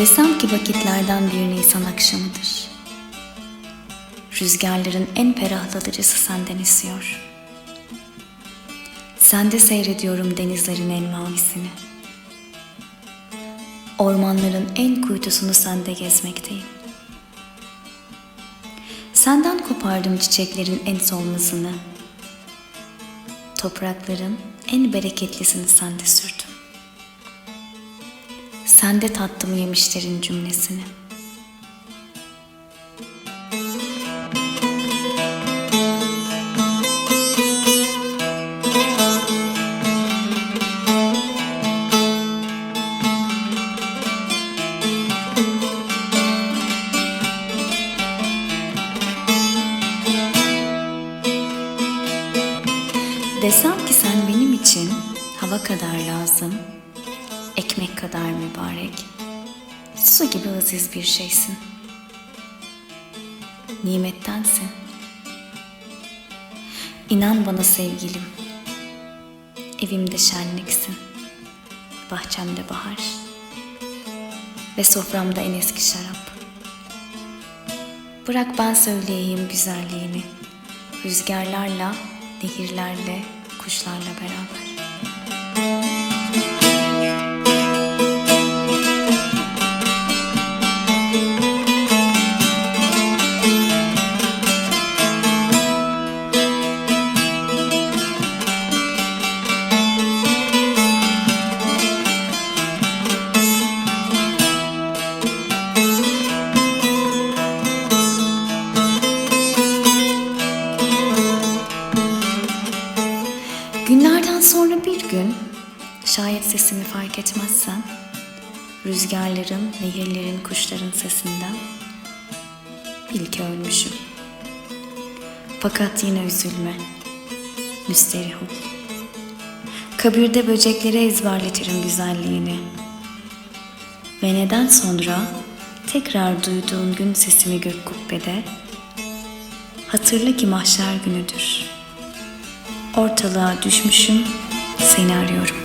Desem ki vakitlerden bir Nisan akşamıdır. Rüzgarların en ferahlatıcısı senden esiyor. Sende seyrediyorum denizlerin en mavisini. Ormanların en kuytusunu sende gezmekteyim. Senden kopardım çiçeklerin en solmasını. Toprakların en bereketlisini sende sürdüm. Sende tattım yemişlerin cümlesini. Desem ki sen benim için hava kadar lazım, ekmek kadar mübarek, su gibi aziz bir şeysin. Nimettensin. İnan bana sevgilim, evimde şenliksin, bahçemde bahar ve soframda en eski şarap. Bırak ben söyleyeyim güzelliğini, rüzgarlarla, nehirlerle, kuşlarla beraber. Günlerden sonra bir gün, şayet sesimi fark etmezsen, rüzgarların, nehirlerin, kuşların sesinden bil ki ölmüşüm. Fakat yine üzülme, müsterih ol. Kabirde böceklere ezberletirim güzelliğini. Ve neden sonra tekrar duyduğun gün sesimi gök kubbede, hatırla ki mahşer günüdür.'' Ortalığa düşmüşüm, seni arıyorum.